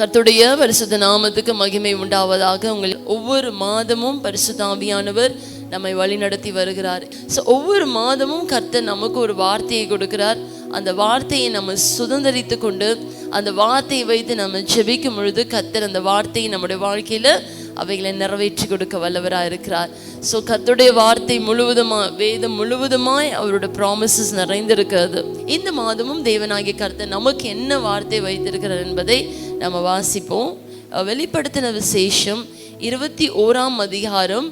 கர்த்தருடைய பரிசுத்த நாமத்துக்கு மகிமை உண்டாவதாக உங்கள் ஒவ்வொரு மாதமும் பரிசுத்தாவியானவர் நம்மை வழிநடத்தி வருகிறார். ஸோ ஒவ்வொரு மாதமும் கர்த்தர் நமக்கு ஒரு வார்த்தையை கொடுக்கிறார். அந்த வார்த்தையை நம்ம சுதந்திரித்து கொண்டு அந்த வார்த்தையை வைத்து நம்ம ஜெபிக்கும் பொழுது கர்த்தர் அந்த வார்த்தையை நம்முடைய வாழ்க்கையில் அவைகளை நிறைவேற்றி கொடுக்க வல்லவராக இருக்கிறார். ஸோ கத்துடைய வார்த்தை முழுவதுமா வேதம் முழுவதுமாய் அவரோட ப்ராமிசஸ் நிறைந்திருக்கிறது. இந்த மாதமும் தேவனாகிய கருத்தை நமக்கு என்ன வார்த்தை வைத்திருக்கிறார் என்பதை நம்ம வாசிப்போம். வெளிப்படுத்தின விசேஷம் இருபத்தி ஓராம் அதிகாரம்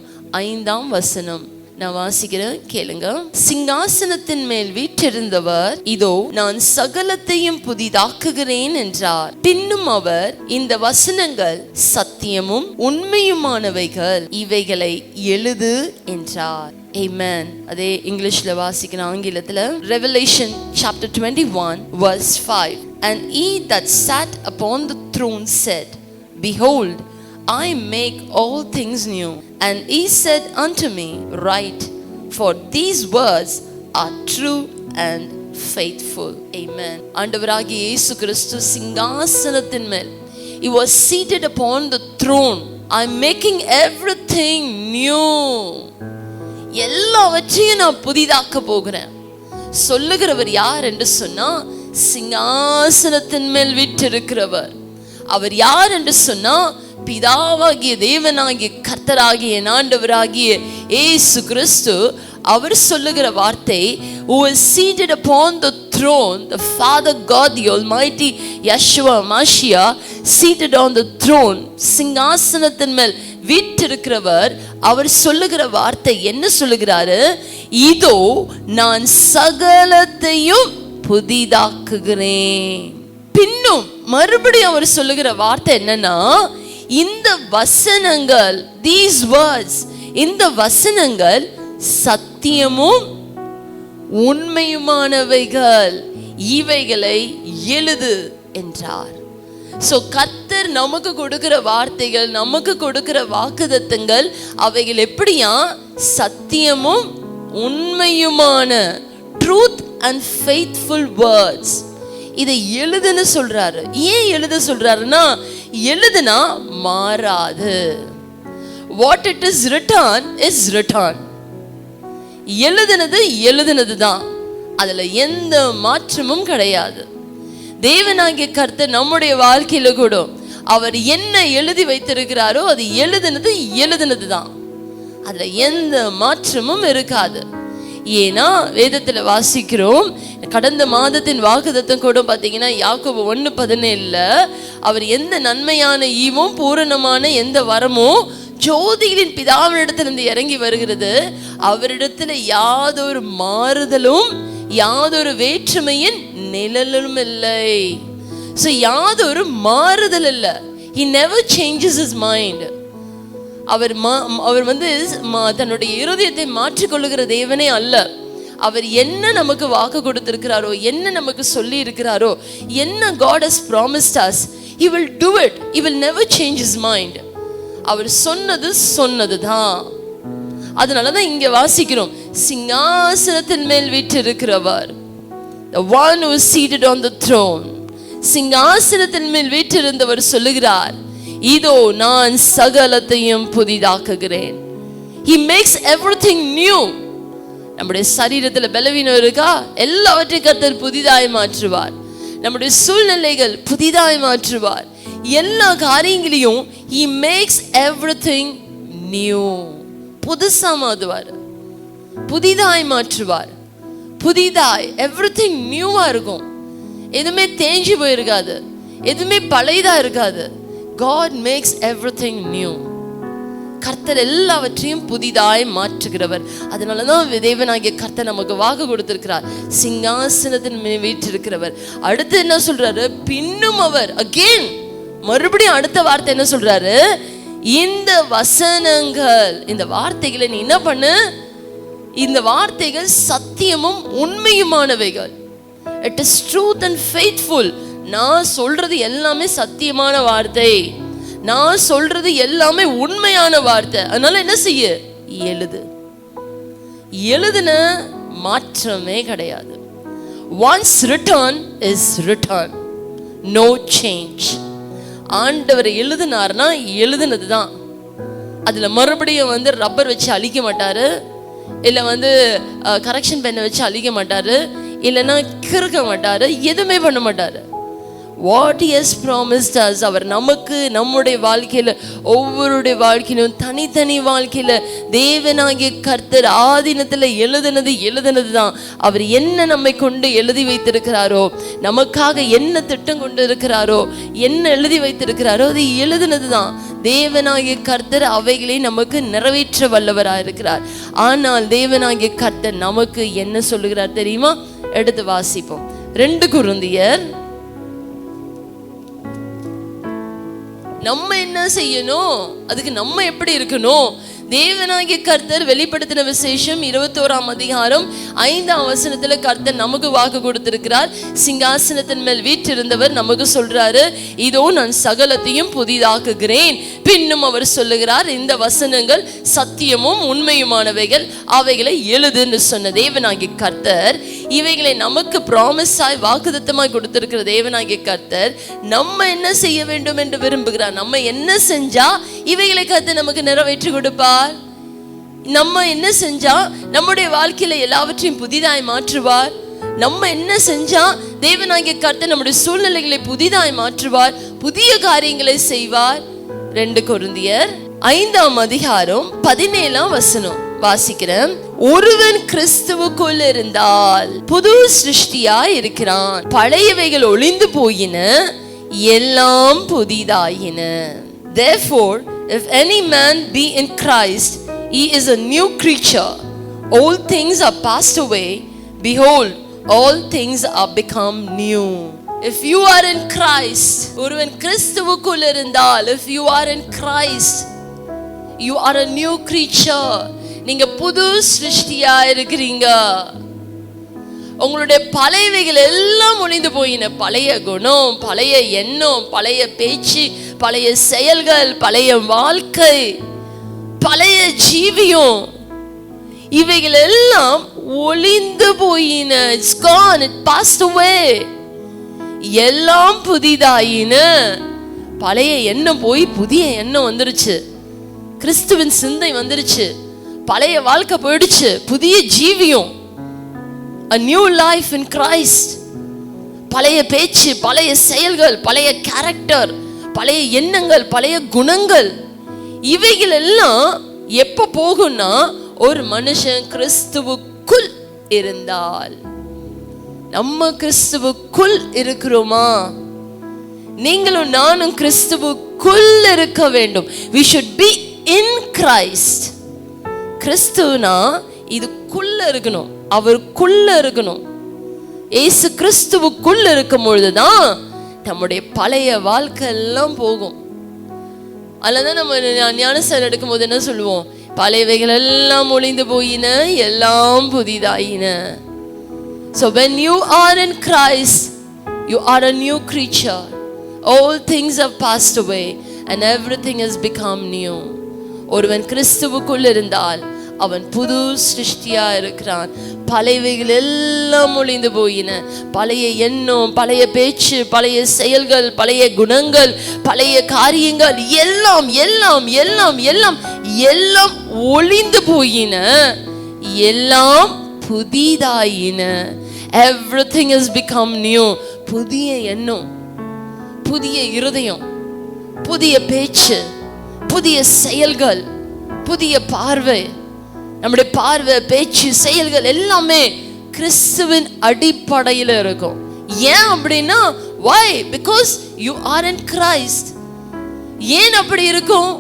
ஐந்தாம் வசனம். நான் வாசிக்கிறேன் கேளுங்க. சிங்காசனத்தின் மேல் வீற்றிருந்தவர் இதோ நான் சகலத்தையும் புதிதாக்குகிறேன் என்றார். பின்னும் அவர் இந்த வசனங்கள் சத்தியமும் உண்மையுமானவைகள் இவைகளை எழுது என்றார். Amen. அதே இங்கிலீஷ்ல வாசிக்கிற ஆங்கிலத்துல Revelation chapter 21 verse 5 and he that sat upon the throne said behold I make all things new And he said unto me, Write, for these words are true and faithful. Amen. ஆண்டவராகிய இயேசு கிறிஸ்து சிங்காசனத்தின் மேல் He was seated upon the throne. I'm making everything new. எல்லாவற்றையும் நான் புதிதாக்க போகிறேன் சொல்லுகிறவர் யார் என்று சொன்னா சிங்காசனத்தின் மேல் விட்டிருக்கிறவர் அவர் யார் என்று சொன்னா பிதாவாகிய தேவனாகிய கர்த்தராகிய ஆண்டவராகிய ஏசு கிறிஸ்து அவர் சொல்லுகிற வார்த்தை who is seated upon the throne the father god the almighty yeshua mashia seated on the throne. சிங்காசனத்தின் மேல் வீற்றிருக்கிறவர் அவர் சொல்லுகிற வார்த்தை என்ன சொல்லுகிறாரு? இதோ நான் சகலத்தையும் புதிதாக்குகிறேன். பின்னும் மறுபடியும் அவர் சொல்லுகிற வார்த்தை என்னன்னா இந்த வசனங்கள் தீஸ் வேர்ட்ஸ் இந்த வசனங்கள் சத்தியமும் உண்மையுமானவைகள். இவைகளை எழுது என்றார். ஸோ கத்தர் நமக்கு கொடுக்கிற வார்த்தைகள் நமக்கு கொடுக்கிற வாக்குதத்தங்கள் அவைகள் எப்படியா? சத்தியமும் உண்மையுமான ட்ரூத் அண்ட் ஃபெய்த்ஃபுல் வேர்ட்ஸ் இதை எழுதுன்னு சொல்றாரு. ஏன் எழுத சொல்றாருன்னா எழுதுனா மாறாது. What it is written is written எழுதுனது எழுதுனது தான் அதில் எந்த மாற்றமும் கிடையாது. தேவனாகிய கருத்து நம்முடைய வாழ்க்கையில கூட அவர் என்ன எழுதி வைத்திருக்கிறாரோ அது எழுதுனது எழுதுனது தான் அதில் எந்த மாற்றமும் இருக்காது. ஏன்னா வேதத்துல வாசிக்கிறோம் கடந்த மாதத்தின் வாக்குதத்தம் கூட பார்த்தீங்கன்னா யாக்கோபு ஒன்று பதினேழுல அவர் எந்த நன்மையான ஈவும் பூரணமான எந்த வரமும் ஜோதிகளின் பிதாவினிடத்திலிருந்து இறங்கி வருகிறது. அவரிடத்துல யாதொரு மாறுதலும் யாதொரு வேற்றுமையின் நிழலும் இல்லை. ஸோ யாதொரு மாறுதல் இல்லை. He never changes his mind அவர் மா- அவர் வந்து மா- தன்னுடைய இருதயத்தை மாற்றிக்கொள்ளுகிற தேவனே அல்ல. அவர் என்ன நமக்கு வாக்கு கொடுத்திருக்கிறாரோ என்ன நமக்கு சொல்லி இருக்கிறாரோ என்ன God has promised as he will do it. He change his mind அவர் சொன்னது சொன்னது தான் அதனால தான் இங்கே வாசிக்கிறோம். சிங்காசனத்தின் மேல் வீற்றிருக்கிறவர். The one who is seated on the throne. சிங்காசனத்தின் மேல் வீற்றிருந்தவர் சொல்லுகிறார். இதோ நான் சகலத்தையும் புதிதாக்குகிறேன். He மேக்ஸ் எவ்ரிதிங் நியூ நம்முடைய சரீரத்தில் பலவீனம் இருக்கா? எல்லாவற்றையும் கத்தர் புதிதாய் மாற்றுவார். நம்முடைய சூழ்நிலைகள் புதிதாய் மாற்றுவார். எல்லா காரியங்களையும் he மேக்ஸ் எவ்ரிதிங் நியூ புதுசா மாற்றுவார் புதிதாய் மாற்றுவார். புதிதாய் எவ்ரிதிங் நியூவா இருக்கும். எதுவுமே தேஞ்சு போயிருக்காது. எதுவுமே பழையதா இருக்காது. காட் மேக்ஸ் எவ்ரிதிங் நியூ கர்த்தர் எல்லாவற்றையும் புதிதாய் மாற்றுகிறவர். அதனால தான் தேவனாகிய கர்த்தர் நமக்கு வாக்கு கொடுத்திருக்கிறார். சிங்காசனத்தின் வீற்றிருக்கிறவர். அடுத்து என்ன சொல்றாரு? பின்னும் அவர். அகெயின் மறுபடியும் அடுத்த வார்த்தை என்ன சொல்றாரு? இந்த வசனங்கள் இந்த வார்த்தைகளை நீ என்ன பண்ணு? இந்த வார்த்தைகள் சத்தியமும் உண்மையுமானவைகள். It is truth and faithful நான் சொல்றது எல்லாமே சத்தியமான வார்த்தை. நான் சொல்றது எல்லாமே உண்மையான வார்த்தை. அதனால என்ன செய்ய? எழுது. எழுதுன மாற்றமே கிடையாது. Once written is written no change ஆண்டவர் எழுதினார்னா எழுதுனது தான் அதில் மறுபடியும் வந்து ரப்பர் வச்சு அழிக்க மாட்டார். இல்லை வந்து கரெக்ஷன் பெண்ணை வச்சு அழிக்க மாட்டார். இல்லைன்னா கிறுக்க மாட்டார். எதுவுமே பண்ண மாட்டார். வாட் எஸ் ப்ராமிஸ்ட் அஸ் அவர் நமக்கு நம்முடைய வாழ்க்கையில் ஒவ்வொருடைய வாழ்க்கையிலும் தனித்தனி வாழ்க்கையில் தேவனாகிய கர்த்தர் ஆதீனத்தில் எழுதுனது எழுதுனது தான் அவர் என்ன நம்மை கொண்டு எழுதி வைத்திருக்கிறாரோ நமக்காக என்ன திட்டம் கொண்டு இருக்கிறாரோ என்ன எழுதி வைத்திருக்கிறாரோ அது எழுதுனது தான் தேவனாகிய கர்த்தர் அவைகளை நமக்கு நிறைவேற்ற வல்லவராக இருக்கிறார். ஆனால் தேவனாகிய கர்த்தர் நமக்கு என்ன சொல்லுகிறார் தெரியுமா? எடுத்து வாசிப்போம். ரெண்டு குருந்தியர் நம்ம என்ன செய்யணும்? அதுக்கு நம்ம எப்படி இருக்கணும்? தேவனாகிய கர்த்தர் வெளிப்படுத்தின விசேஷம் இருபத்தோராம் அதிகாரம் ஐந்தாம் வசனத்துல கர்த்தர் நமக்கு வாக்கு கொடுத்திருக்கிறார். சிங்காசனத்தின் மேல் வீற்றிருந்தவர் நமக்கு சொல்றாரு இதோ நான் சகலத்தையும் புதிதாக்குகிறேன். பின்னும் அவர் சொல்லுகிறார் இந்த வசனங்கள் சத்தியமும் உண்மையுமானவைகள் அவைகளை எழுதுன்னு சொன்ன தேவனாகிய கர்த்தர் இவைகளை நமக்கு ப்ராமிஸாய் வாக்குதத்தமாய் கொடுத்திருக்கிற தேவனாகிய கர்த்தர் நம்ம என்ன செய்ய வேண்டும் என்று விரும்புகிறார்? நம்ம என்ன செஞ்சா இவைகளை கர்த்தர் நமக்கு நிறைவேற்றி கொடுப்பார்? நம்ம என்ன செஞ்சா நம்முடைய வாழ்க்கையில எல்லாவற்றையும் புதிதாய் மாற்றுவார். நம்ம என்ன செஞ்சா தேவனாகிய கர்த்த நம்முடைய சூழ்நிலைகளை புதிதாய் மாற்றுவார். புதிய காரியங்களை செய்வார். ரெண்டு குருந்தியர் ஐந்தாம் அதிகாரம் பதினேழாம் வசனம் வாசிக்கிறேன். ஒருவன் கிறிஸ்துவுக்குள் இருந்தால் புது சிருஷ்டியா இருக்கிறான். பழையவைகள் ஒளிந்து போயின எல்லாம் புதிதாயின. Therefore if any man be in christ he is a new creature Old things are passed away behold all things are become new if you are in christ ஒருவன் கிறிஸ்துவுக்குள் இருந்தால் if you are in christ you are a new creature நீங்க புது சிருஷ்டியா இருக்கிறீங்க உங்களுடைய பழையவைகள் எல்லாம் ஒளிந்து போயின பழைய குணம் பழைய எண்ணம் பழைய பேச்சு பழைய செயல்கள் பழைய வாழ்க்கை பழைய ஜீவியம் இவைகள் எல்லாம் ஒளிந்து போயின. It's gone it passed away எல்லாம் புதிதாயின. பழைய எண்ணம் போய் புதிய எண்ணம் வந்துருச்சு. கிறிஸ்துவின் சிந்தை வந்துருச்சு. பழைய வாழ்க்கை போயிடுச்சு. புதிய ஜீவியம். A new life in Christ. பழைய பேச்சு பழைய செயல்கள் பழைய கேரக்டர் பழைய எண்ணங்கள் பழைய குணங்கள் இவைகள் எல்லாம் எப்ப போகும்னா ஒரு மனுஷன் கிறிஸ்துவுக்குள் இருந்தால். நம்ம கிறிஸ்துவுக்குள் இருக்கிறோமா? நீங்களும் நானும் கிறிஸ்துவுக்குள் இருக்க வேண்டும். We should be in Christ கிறிஸ்துவனா இதுக்குள்ள இருக்கணும் அவருக்குள்ள இருக்கணும். ஏசு கிறிஸ்துவுக்குள்ள இருக்கும் பொழுதுதான் நம்முடைய பழைய வாழ்க்கை எல்லாம் போகும் அதில் நம்ம ஞா- ஞானஸ்தானம் எடுக்கும்போது என்ன சொல்லுவோம் பழையவைகள் எல்லாம் ஒளிந்து போயின எல்லாம் புதிதாயின So when you are in Christ, you are a new creature. All things have passed away and everything has become new. ஒருவன் கிறிஸ்துவுக்குள் இருந்தால் அவன் புது சிருஷ்டியா இருக்கிறான். பழையவைகள் எல்லாம் ஒளிந்து போயின. பழைய எண்ணம் பழைய பேச்சு பழைய செயல்கள் பழைய குணங்கள் பழைய காரியங்கள் எல்லாம் எல்லாம் எல்லாம் எல்லாம் எல்லாம் ஒளிந்து போயின. எல்லாம் புதிதாயின. எவ்ரிதிங் இஸ் பிகம் நியூ புதிய எண்ணம் புதிய இருதயம் புதிய பேச்சு புதிய செயல்கள் புதிய பார்வை. நம்முடைய பார்வை பேச்சு செயல்கள் எல்லாமே கிறிஸ்துவின் அடிப்படையில் இருக்கும். ஏன் அப்படின்னா why? Because you are in Christ ஏன் அப்படி இருக்கும்?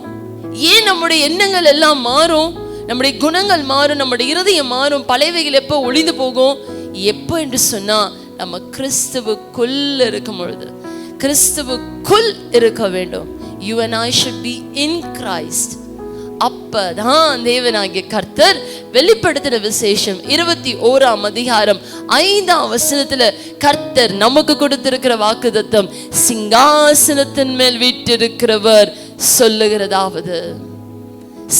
ஏன் நம்முடைய எண்ணங்கள் எல்லாம் மாறும்? நம்முடைய குணங்கள் மாறும் நம்முடைய இருதயம் மாறும் பழையவைகள் எப்போ ஒளிந்து போகும்? எப்போ என்று சொன்னா நம்ம கிறிஸ்துவுக்குள் இருக்கும் பொழுது. கிறிஸ்துவுக்குள் இருக்க வேண்டும். You and I should be in Christ அப்பதான் தேவனாகிய கர்த்தர் வெளிப்படுத்தின விசேஷம். இருபத்தி ஓராம் அதிகாரம் ஐந்தாம் வசனத்துல கர்த்தர் நமக்கு கொடுத்திருக்கிற வாக்குதத்தம் சிங்காசனத்தின் மேல் வீட்டிருக்கிறவர் சொல்லுகிறதாவது.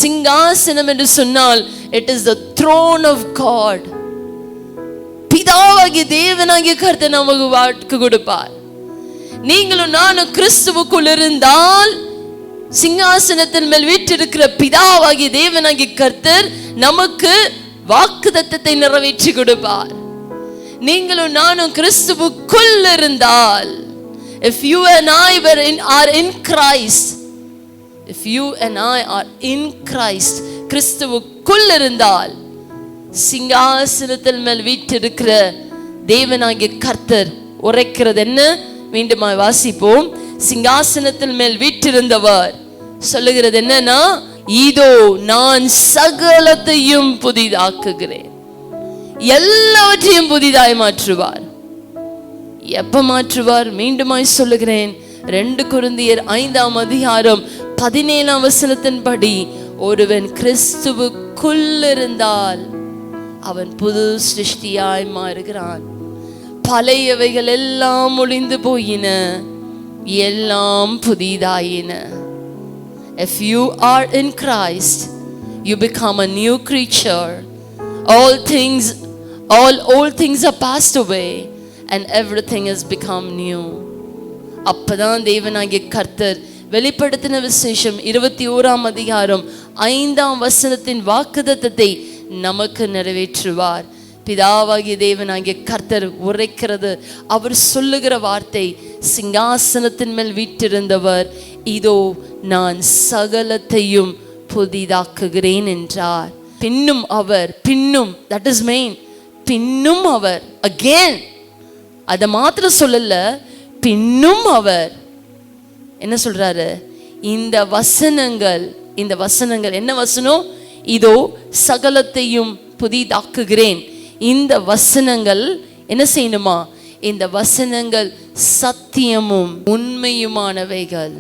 சிங்காசனம் என்று சொன்னால் it is the throne of God பிதாவாகிய தேவனாகிய கர்த்தர் நமக்கு வாக்கு கொடுப்பார். நீங்களும் நானும் கிறிஸ்துவுக்குள் இருந்தால் சிங்காசனத்தின் மேல் வீற்றிருக்கிற பிதாவாகிய தேவனாகி கர்த்தர் நமக்கு வாக்குத்தத்தத்தை நிறைவேற்றி கொடுப்பார். நீங்களும் நானும் கிறிஸ்துவுக்குள் இருந்தால் if you and I were in are in Christ if you and I are in Christ கிறிஸ்துவுக்குள் இருந்தால் சிங்காசனத்தில் மேல் வீற்றிருக்கிற தேவனாகிய கர்த்தர் உரைக்கிறது என்ன மீண்டும் வாசிப்போம். சிங்காசனத்தில் மேல் வீற்றிருந்தவர். சொல்லுகிறது என்னன்னா இதோ நான் சகலத்தையும் புதிதாக்குகிறேன். எல்லாவற்றையும் புதிதாய் மாற்றுவார். எப்ப மாற்றுவார்? மீண்டுமாய் சொல்லுகிறேன். ரெண்டு குருந்தியர் ஐந்தாம் அதிகாரம் பதினேழாம் வசனத்தின்படி ஒருவன் கிறிஸ்துவுக்குள் இருந்தால் அவன் புது சிருஷ்டியாய் மாறுகிறான். பழையவைகள் எல்லாம் ஒளிந்து போயின. எல்லாம் புதிதாயின If you are in Christ, you become a new creature. All things, all old things are passed away, and everything has become new. அப்பதான் தேவனாகிய கர்த்தர் வெளிப்படுத்தின விசேஷம் இருபத்தி ஓராம் அதிகாரம் ஐந்தாம் வசனத்தின் வாக்குதத்தத்தை நமக்கு நிறைவேற்றுவார் பிதாவாகிய தேவனாகிய கர்த்தர் உரைக்கிறது. அவர் சொல்லுகிற வார்த்தை சிங்காசனத்தின் மேல் வீட்டிருந்தவர் இதோ நான் சகலத்தையும் புதிதாக்குகிறேன் என்றார். பின்னும் அவர் பின்னும் தட் இஸ் மெயின் பின்னும் அவர் அகேன் அதை மாத்திரம் சொல்லல பின்னும் அவர். என்ன சொல்றாரு? இந்த வசனங்கள் இந்த வசனங்கள் என்ன வசனம்? இதோ சகலத்தையும் புதிதாக்குகிறேன். இந்த வசனங்கள் என்ன செய்யணுமா? இந்த வசனங்கள் சத்தியமும் உண்மையுமானவைகள்.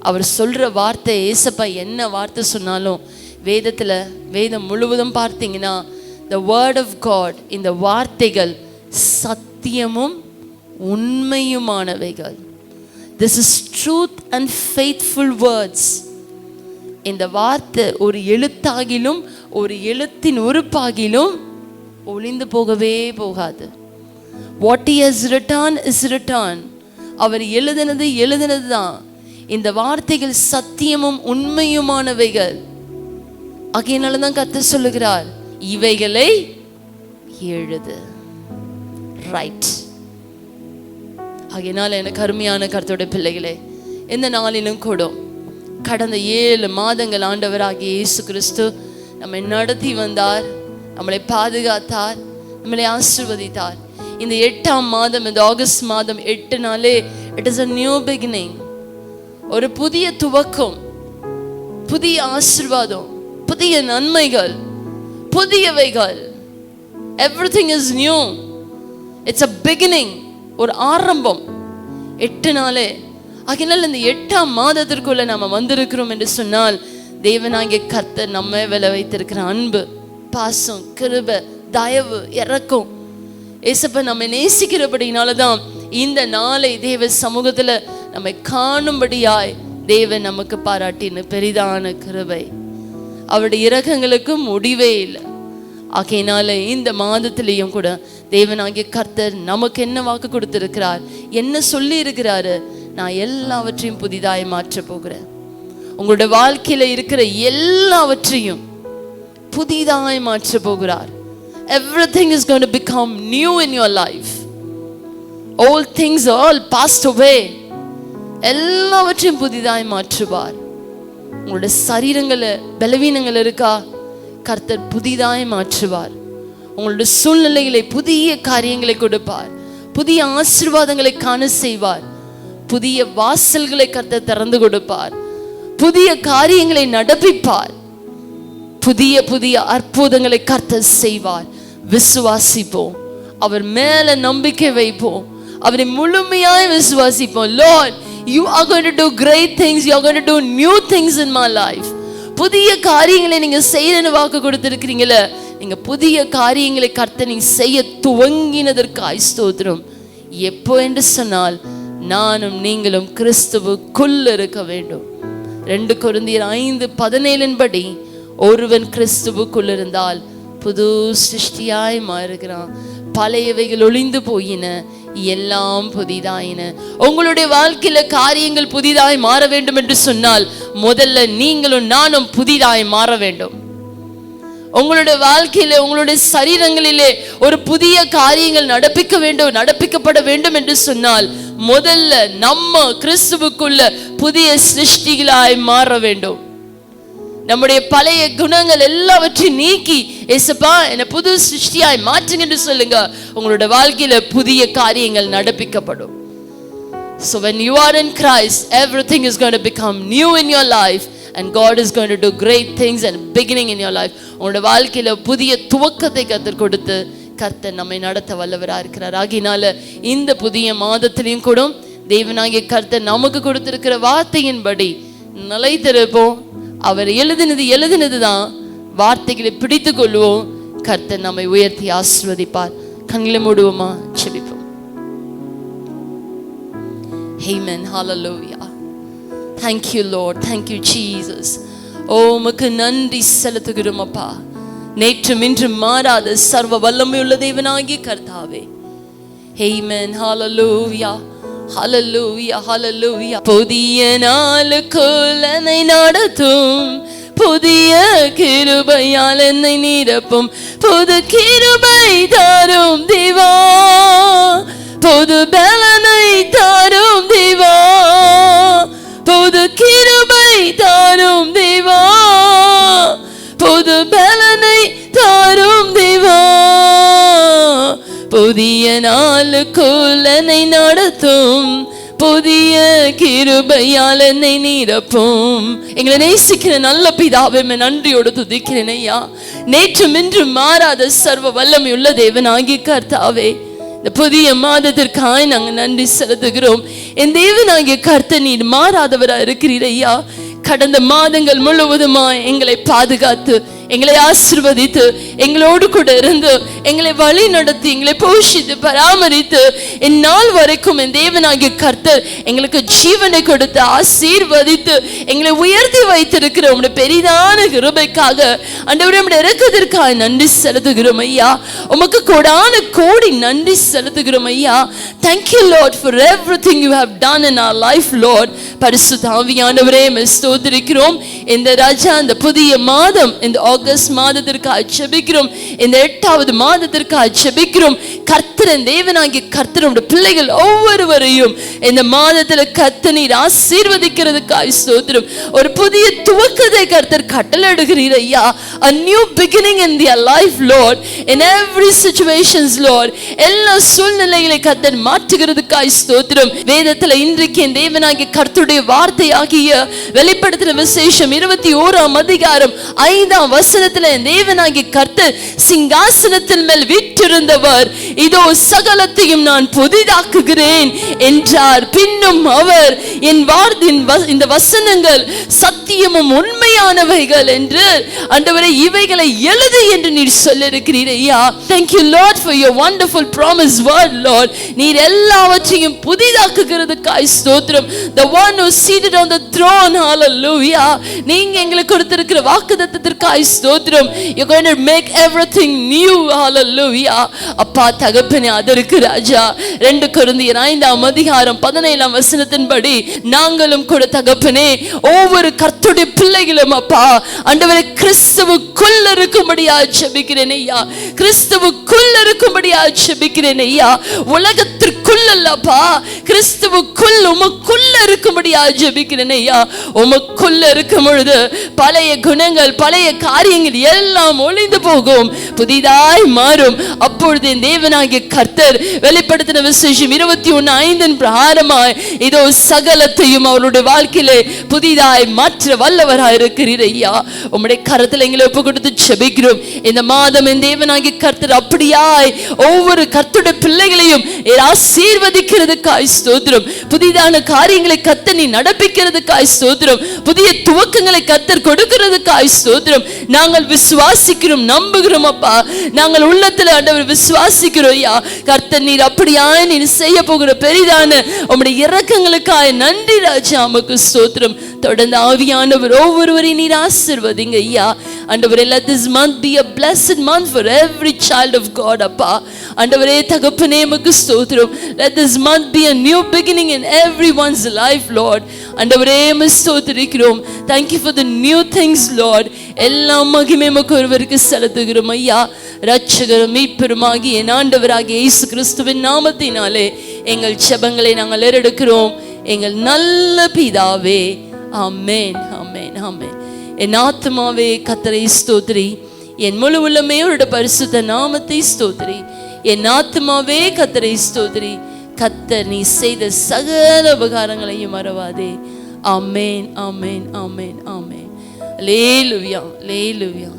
அவர் சொல்ற வார்த்தை ஏசப்பா என்ன வார்த்தை சொன்னாலும் வேதத்துல வேதம் முழுவதும் பார்த்தீங்கன்னா த வேர்ட் ஆஃப் காட் இந்த வார்த்தைகள் சத்தியமும் உண்மையுமானவைகள். This is truth and faithful words இந்த வார்த்தை ஒரு எழுத்தாகிலும் ஒரு எழுத்தின் உறுப்பாகிலும் ஒளிந்து போகவே போகாது. What is written is written அவர் எழுதினது எழுதினது தான் இந்த வார்த்தைகள் சத்தியமும் உண்மையுமானவைகள். ஆகையினால தான் கத்த சொல்லுகிறார் இவைகளை எழுது. ரைட் ஆகையினால எனக்கு அருமையான கருத்தோட பிள்ளைகளே இந்த நாளிலும் கூட கடந்த ஏழு மாதங்கள் ஆண்டவராகிய இயேசு கிறிஸ்து நம்மை நடத்தி வந்தார். நம்மளை பாதுகாத்தார் நம்மளை ஆசிர்வதித்தார். இந்த எட்டாம் மாதம் இந்த ஆகஸ்ட் மாதம் எட்டு நாளே it is a new beginning ஒரு புதிய துவக்கம் புதிய ஆசிர்வாதம் புதிய நன்மைகள் புதியவைகள். Everything is new it's a beginning ஒரு ஆரம்பம். எட்டு நாளே ஆகினால் இந்த எட்டாம் மாதத்திற்குள்ள நாம வந்திருக்கிறோம் என்று சொன்னால் தேவனாகிய கர்த்தர் நம்ம வில வைத்திருக்கிற அன்பு பாசம் கிருப தயவு இறக்கும். ஏசப்ப நம்ம நேசிக்கிறபடினால தான் இந்த நாளை தேவ சமூகத்தில் நம்மை காணும்படியாய் தேவன் நமக்கு பாராட்டின பெரிதான கிருபை. அவருடைய இரக்கங்களுக்கு முடிவே இல்லை. ஆகையினால இந்த மாதத்திலையும் கூட தேவனாகிய கர்த்தர் நமக்கு என்ன வாக்கு கொடுத்திருக்கிறார் என்ன சொல்லி இருக்கிறாரு நான் எல்லாவற்றையும் புதிதாய் மாற்ற போகிறேன். உங்களோட வாழ்க்கையில இருக்கிற எல்லாவற்றையும் புதிதாய் மாற்ற போகிறார். Everything is gone become new in your life old things all all passed எல்லாவற்றையும் புதிதாய் மாற்றுவார். உங்களோட சரீரங்களை பலவீனங்கள் இருக்கா? கர்த்தர் புதிதாய் மாற்றுவார். உங்களோட சூழ்நிலைகளை புதிய காரியங்களை கொடுப்பார். புதிய ஆசீர்வாதங்களை காண செய்வார். புதிய வாசல்களை கர்த்தர் திறந்து கொடுப்பார். புதிய காரியங்களை நடப்பிப்பார். புதிய புதிய அற்புதங்களை கர்த்தர் செய்வார். விசுவாசிப்போம். அவர் மேல நம்பிக்கை வைப்போம். அவரை முழுமையாய் விசுவாசிப்போம். Lord you are going to do great things you are going to do new things in my life புதிய காரியங்களை நீங்க செய்யறன்னு வாக்கு கொடுத்திருக்கிறீங்களே. நீங்க புதிய காரியங்களை கர்த்த நீங்க செய்ய துவங்கினதற்காய் ஸ்தோத்திரம். எப்போ என்று சொன்னால் நானும் நீங்களும் கிறிஸ்துவுக்குள் இருக்க வேண்டும். ரெண்டு கொரிந்தியர் ஐந்து பதினேழின் படி ஒருவன் கிறிஸ்துவுக்குள் இருந்தால் புது சிருஷ்டியாய் மாறுகிறான். பழையவைகள் ஒளிந்து போயின எல்லாம் புதிதாயின. உங்களுடைய வாழ்க்கையில காரியங்கள் புதிதாய் மாற வேண்டும் என்று சொன்னால் முதல்ல நீங்களும் நானும் புதிதாய் மாற வேண்டும். உங்களுடைய வாழ்க்கையில உங்களுடைய சரீரங்களிலே ஒரு புதிய காரியங்கள் நடப்பிக்க வேண்டும் நடப்பிக்கப்பட வேண்டும் என்று சொன்னால் முதல்ல நம்ம கிறிஸ்துவுக்குள்ள புதிய சிருஷ்டிகளாய் மாற வேண்டும். நம்முடைய பழைய குணங்கள் எல்லாவற்றையும் நீக்கி எசப்பா என்னை புது சிருஷ்டியாய் மாற்றுங்க என்று சொல்லுங்க. உங்களோட வாழ்க்கையில புதிய காரியங்கள் நடப்பிக்கப்படும். So when you are in Christ, everything is going to become new in your life and God is going to do great things and beginning in your life. உங்களோட வாழ்க்கையில புதிய துவக்கத்தை கத்தர் கொடுத்து கர்த்தர் நம்மை நடத்த வல்லவராக இருக்கிறார். ஆகினால இந்த புதிய மாதத்திலையும் கூட தேவனாகிய கர்த்தர் நமக்கு கொடுத்திருக்கிற வார்த்தையின்படி நிலைத்திருப்போம். அவர் எழுதினது எழுதினது தான் வார்த்தைகளை பிடித்து கொள்வோம் கர்த்தர் நம்மை உயர்த்தி ஆசிர்வதிப்பார் கண்களை மூடுவோமா செபிப்போம் Amen. Hallelujah. Thank you, Lord. Thank you, Jesus. ஓ உமக்கு நன்றி செலுத்துகிறோம் அப்பா நேற்றும் இன்றும் மாறாத சர்வ வல்லமையுள்ள தேவனாகிய கர்த்தாவே ஹேமன் Hallelujah. Hallelujah. Hallelujah. புதிய நாளுக்குள் என்னை நடத்தும் புதிய கிருபையால் என்னை நிரப்பும் புது கிருபை தாரும் திவா புது பலனை தாரும் திவா புது கிருபை தாரும் திவா புதிய நாளுக்குள் நடத்தும். புதிய கிருபையால் என்னை நீரப்போம். எங்களை நேசிக்கிற நல்ல பிதாவை நன்றியோடு துதிக்கிறேன் ஐயா. நேற்றும் இன்றும் மாறாத சர்வ வல்லமை உள்ள தேவனாகி கர்த்தாவே இந்த புதிய மாதத்திற்காய் நாங்கள் நன்றி செலுத்துகிறோம். என் தேவனாகிய கர்த்த நீர் மாறாதவரா இருக்கிறீர் ஐயா. கடந்த மாதங்கள் முழுவதுமாய் எங்களை பாதுகாத்து எங்களை ஆசிர்வதித்து எங்களோடு கூட இருந்து எங்களை வழி நடத்தி எங்களை போஷித்து பராமரித்து இந்நாள் வரைக்கும் என் தேவனாகிய கர்த்தர் எங்களுக்கு ஜீவனை கொடுத்து ஆசீர்வதித்து எங்களை உயர்த்தி வைத்திருக்கிற உங்களுடைய பெரிதான கிருபைக்காக ஆண்டவரே உம்முடைய இறக்கத்திற்காக நன்றி செலுத்துகிறோம் ஐயா. உமக்கு கோடான கோடி நன்றி செலுத்துகிறோம் ஐயா. Thank you Lord for everything you have done in our life Lord பரிசு தாவியானவரே ஸ்தோத்திரிக்கிறோம். இந்த ராஜா இந்த புதிய மாதம் இந்த ஆகஸ்ட் மாதத்திற்கு ஜெபிக்கிறோம். இந்த எட்டாவது மாதத்திற்கு கர்த்த கர்த்தரன் தேவனாகிய கர்த்தரோட பிள்ளைகள் ஒவ்வொருவரையும் இந்த மாதத்துல கர்த்த நீர் ஆசீர்வதிக்கிறதுக்காய் ஸ்தோத்திரம். ஒரு புதிய துவக்கத்தை கர்த்தர் கட்டளையிடுகிறீர் ஐயா. A new beginning in their life lord. In every situations lord. எல்லா சூழ்நிலைகளை கர்த்தர் மாற்றுகிறதுக்காய் ஸ்தோத்திரம். வேதத்துல இன்றைக்கு என் தேவனாகிய கர்த்தருடைய வார்த்தையாகிய வெளிப்படுத்தின விசேஷம் இருபத்தி ஓராம் அதிகாரம் ஐந்தாம் வசனத்துல என் தேவனாகிய கர்த்தர் சிங்காசனத்தின் மேல் வீற்றிருந்தவர். இதோ சகலத்தையும் நான் புதிதாக்குகிறேன் என்றார். பின்னும் அவர் என் வார்த்தின் இந்த வசனங்கள் சத்தியமும் உண்மையானவைகள் என்று அண்டவரை இவைகளை எழுது என்று நீர் சொல்லிருக்கிறீர் ஐயா. Thank you Lord for for wonderful promise word Lord நீர் எல்லாவற்றையும் புதிதாக்குகிறதுக்காய் ஸ்தோத்திரம். The one who seated on the throne hallelujah. நீங்க எங்களுக்கு கொடுத்திருக்கிற வாக்குத்தத்தத்திற்காய் ஸ்தோத்திரம். You're going to make everything new hallelujah. அப்பா தகப்பனே அதற்கு ராஜா ரெண்டு கொரிந்தியர் ஐந்தாம் அதிகாரம் பதினேழாம் வசனத்தின்படி நாங்களும் கூட தகப்பனே ஒவ்வொரு கர்த்துடைய பிள்ளைகளும் அப்பா அண்டவரை கிறிஸ்துவுக்குள் இருக்கும்படியா ஜபிக்கிறேன் ஐயா. கிறிஸ்துவுக்குள் இருக்கும்படியா ஜபிக்கிறேன் ஐயா. உலகத்திற்குள் அல்லப்பா கிறிஸ்துவுக்குள் உமக்குள்ள இருக்கும்படியா ஜபிக்கிறேன் ஐயா. உமக்குள்ள இருக்கும் பொழுது பழைய குணங்கள் பழைய காரியங்கள் எல்லாம் ஒளிந்து போகும். புதிதாய் மாறும். அப்பொழுது தேவனாகிய கர்த்தர் வெளிப்படுத்தின விசேஷம் இருபத்தி ஒண்ணு ஐந்தின் பிரகாரமாய் இதோ சகலத்தையும் அவருடைய வாழ்க்கையிலே புதிதாய் மாற்ற வல்லவராய் இருக்கிறீர் ஐயா. உம்முடைய கரத்தில் எங்களை ஒப்பு கொடுத்து செபிக்கிறோம் இந்த மாதம் என் தேவனாகி கர்த்தர் அப்படியாய் ஒவ்வொரு கர்த்தருடைய பிள்ளைகளையும் ஆசீர்வதிக்கிறதுக்காய் ஸ்தோத்திரம். புதிதான காரியங்களை கத்த நீ நடப்பிக்கிறதுக்காய் ஸ்தோத்திரம். புதிய துவக்கங்களை கத்தர் கொடுக்கிறதுக்காய் ஸ்தோத்திரம். நாங்கள் விசுவாசிக்கிறோம் நம்புகிறோம் அப்பா. நாங்கள் உள்ளத்துல ஆண்டவர் விசுவாசிக்கிறோம் ஐயா. கர்த்தர் நீர் அப்படியாய் நீர் செய்ய போகிற பெரிதான உம்முடைய இறக்கங்களுக்காக நன்றி ராஜா உமக்கு ஸ்தோத்திரம். தொடர்ந்து ஆவியானவர் ஒவ்வொருவரையும் நீர் ஆசிர்வதிங்க ஐயா. ஆண்டவரே let this month be a blessed month for every child of God அப்பா. ஆண்டவரே தகப்பனே உமக்கு ஸ்தோத்திரம். Let this month be a new beginning in everyone's life lord. ஆண்டவரே உம்மை ஸ்தோத்திரிக்கிறோம். Thank you for the new things Lord எல்லா மகிமே மகிமை ஒருவருக்கு செலுத்துகிறோம் ஐயா. ரட்சகரும் மீட்பெருமாகி என் ஆண்டவராகிய இயேசு கிறிஸ்துவின் நாமத்தினாலே எங்கள் செபங்களை நாங்கள் ஏறெடுக்கிறோம். எங்கள் நல்ல பிதாவே அமேன் அமேன் அமேன் என் ஆத்மாவே கத்தரை ஸ்தோத்ரி. என் முழு உள்ளமே அவரோட பரிசுத்த நாமத்தை ஸ்தோத்ரி. என் ஆத்மாவே கத்தரை ஸ்தோத்ரி. கத்தர் நீ செய்த சகல உபகாரங்களையும் மறவாதே. ஆமென் ஆமென் ஆமென் ஆமென் லேலுவியா லேலுவியா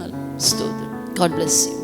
ஸ்தோத்ரி. God bless you